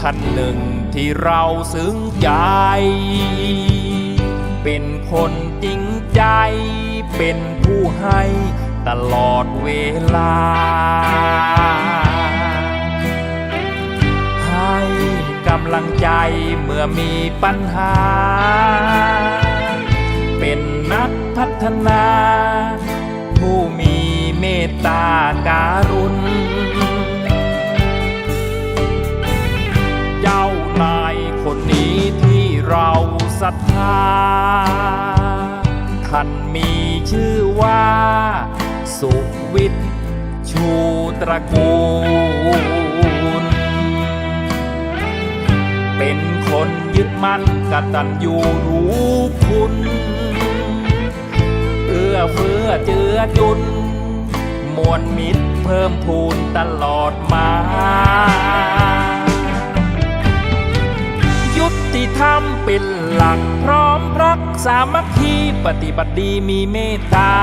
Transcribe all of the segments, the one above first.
ท่านหนึ่งที่เราซึ้งใจ เป็นคนจริงใจ เป็นผู้ให้ตลอดเวลา ให้กำลังใจเมื่อมีปัญหา เป็นนักพัฒนา ผู้มีเมตตาการุณ รัทธาท่านมีชื่อว่า สุวิทย์ชูตระกูล เป็นคนยึดมั่นกตัญญูรู้คุณ เอื้อเฟื้อเจือจุน มวลมิตรเพิ่มพูนตลอดมา ธรรมเป็นหลักพร้อมรักสามัคคีปฏิบัติดีมีเมตตา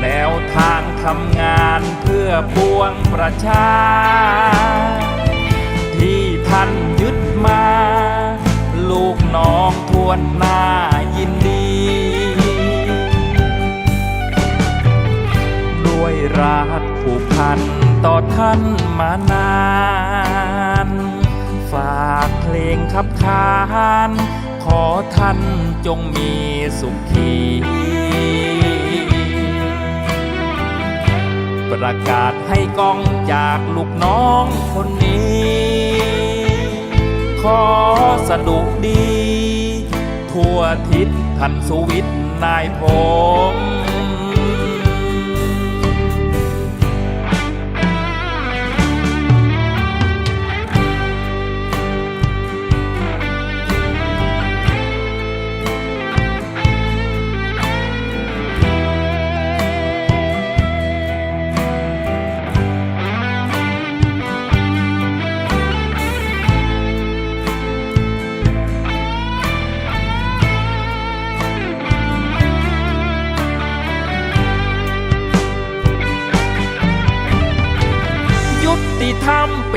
แนวทางทำงานเพื่อปวงประชา ที่ท่านยึดมา ลูกน้องทวนหน้ายินดี ด้วยรักผูกพันต่อท่านมานา งขับขาน ขอท่านจงมีสุขีประกาศให้กองจากลูกน้องคนนี้ ขอสะดุดี ทั่วทิศทันสุวิทย์นายผม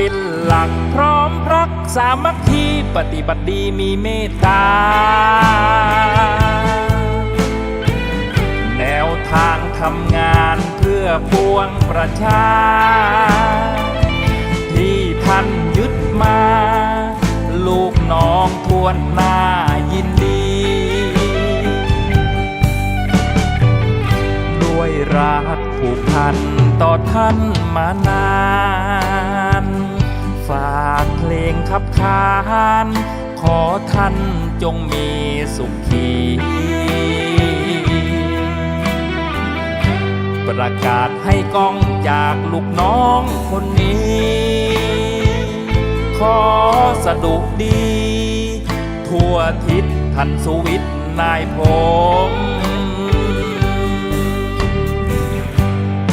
เป็นหลักพร้อมรักสามัคคีปฏิบัติดีมีเมตตา แนวทางทำงานเพื่อปวงประชา ที่ท่านยึดมา ลูกน้องทวนหน้ายินดีด้วยรักผูกพันต่อท่านมานาน ฝากเพลงขับขานขอท่านจงมีสุขี ประกาศให้กล้องจากลูกน้องคนนี้ ขอสะดุดี ทั่วทิศทันสุวิทย์นายผม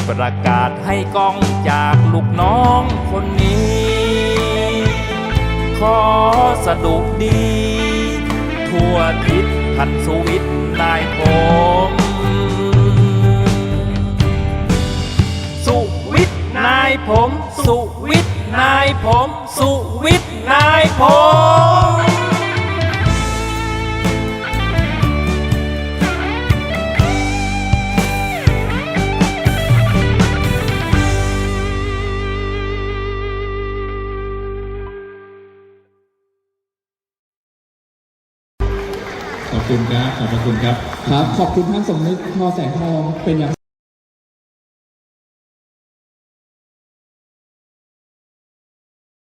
ประกาศให้กล้องจากลูกน้องคนนี้ อสะดุดี ทั่วทิศทันสุวิทย์นายผมสุวิทย์นายผม สุวิทย์นายผม สุวิทย์นายผม คุณครับขอบพระคุณครับ ครับ ขอบคุณท่านสมนึกทอแสงทองเป็นอย่าง